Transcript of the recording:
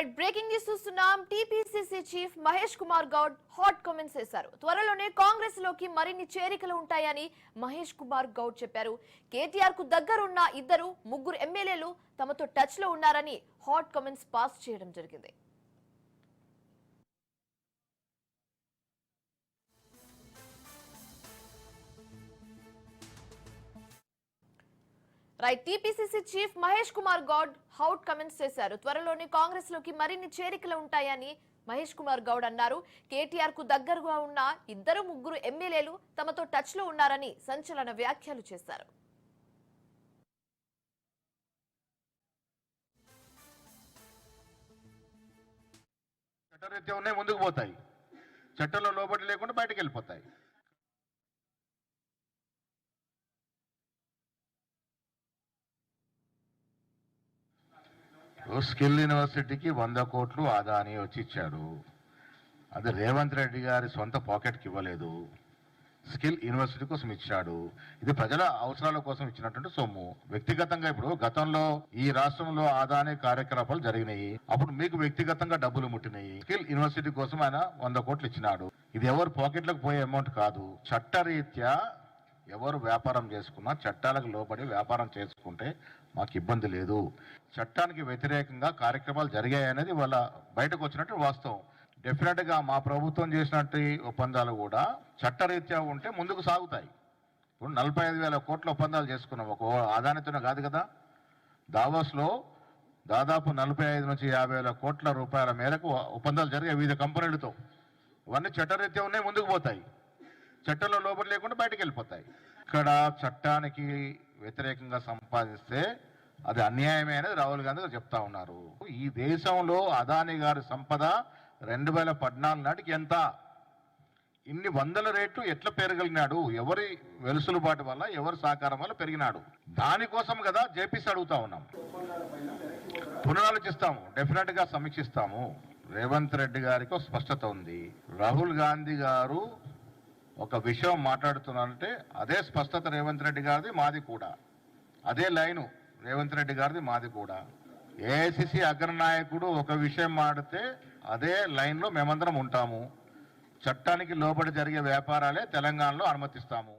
Right breaking news చూస్తున్నాం. TPCC chief Mahesh Kumar Goud hot comments చేశారు. త్వరలోనే కాంగ్రెస్లోకి మరిన్ని చేరికలు ఉంటాయని మహేష్ కుమార్ గౌడ్ చెప్పారు. కేటీఆర్కు దగ్గరున్న ఇద్దరు ముగ్గురు ఎమ్మెల్యేలు తమతో టచ్లో ఉన్నారని హాట్ కామెంట్స్ పాస్ చేయడం జరిగింది. Right TPCC chief Mahesh Kumar Goud hot comments చేశారు. త్వరలోనే కాంగ్రెస్లోకి మరిన్ని చేరికలు ఉంటాయని మహేష్ కుమార్ గౌడ్ అన్నారు. కేటీఆర్కు దగ్గరగా ఉన్న ఇద్దరు ముగ్గురు ఎమ్మెల్యేలు తమతో టచ్లో ఉన్నారని సంచలన వ్యాఖ్యలు చేశారు. చట్టరీత్యా ఉన్నాయి ముందుకు పోతాయి. చట్టంలో లోబడి లేకుండా బయటకు వెళ్ళిపోతాయి. స్కిల్ యూనివర్సిటీకి వంద కోట్లు ఆదాని వచ్చి ఇచ్చాడు. అది రేవంత్ రెడ్డి గారి సొంత పాకెట్కి ఇవ్వలేదు. స్కిల్ యూనివర్సిటీ కోసం ఇచ్చాడు. ఇది ప్రజల అవసరాల కోసం ఇచ్చినటువంటి సొమ్ము. వ్యక్తిగతంగా ఇప్పుడు గతంలో ఈ రాష్ట్రంలో ఆదాని కార్యకలాపాలు జరిగినాయి. అప్పుడు మీకు వ్యక్తిగతంగా డబ్బులు ముట్టినాయి. స్కిల్ యూనివర్సిటీ కోసం ఆయన వంద కోట్లు ఇచ్చినాడు. ఇది ఎవరు పాకెట్లకు పోయే అమౌంట్ కాదు. చట్టరీత్యా ఎవరు వ్యాపారం చేసుకున్నా చట్టాలకు లోబడి వ్యాపారం చేసుకుంటే మాకు ఇబ్బంది లేదు. చట్టానికి వ్యతిరేకంగా కార్యక్రమాలు జరిగాయనేది వాళ్ళ బయటకు వచ్చినట్టు వాస్తవం. డెఫినెట్గా మా ప్రభుత్వం చేసినట్టు ఒప్పందాలు కూడా చట్టరీత్యా ఉంటే ముందుకు సాగుతాయి. ఇప్పుడు నలభై ఐదు వేల కోట్ల ఒప్పందాలు చేసుకున్నాం. ఒక ఆదానితోనే కాదు కదా. దావోస్లో దాదాపు నలభై ఐదు నుంచి యాభై వేల కోట్ల రూపాయల మేరకు ఒప్పందాలు జరిగాయి వివిధ కంపెనీలతో. ఇవన్నీ చట్టరీత్యా ఉన్నాయి ముందుకు పోతాయి. చట్టంలో లోపల లేకుండా బయటకు వెళ్ళిపోతాయి. ఇక్కడ చట్టానికి వ్యతిరేకంగా సంపాదిస్తే అది అన్యాయమే అనేది రాహుల్ గాంధీ గారు చెప్తా ఉన్నారు. ఈ దేశంలో అదాని గారి సంపద రెండు వేల పద్నాలుగు నాటికి ఎంత? ఇన్ని వందల రేట్లు ఎట్లా పెరగలిగినాడు? ఎవరి వెలుసులుబాటు వల్ల ఎవరి సహకారం వల్ల పెరిగినాడు? దానికోసం కదా జేపీసీ అడుగుతా ఉన్నాం. పునరాలోచిస్తాము. డెఫినెట్గా సమీక్షిస్తాము. రేవంత్ రెడ్డి గారికి స్పష్టత ఉంది. రాహుల్ గాంధీ గారు ఒక విషయం మాట్లాడుతున్నానంటే అదే స్పష్టత రేవంత్ రెడ్డి గారిది మాది కూడా. అదే లైను రేవంత్ రెడ్డి గారిది మాది కూడా. ఏఐసిసి అగ్రనాయకుడు ఒక విషయం మాడితే అదే లైన్లో మేమందరం ఉంటాము. చట్టానికి లోబడి జరిగే వ్యాపారాలే తెలంగాణలో అనుమతిస్తాము.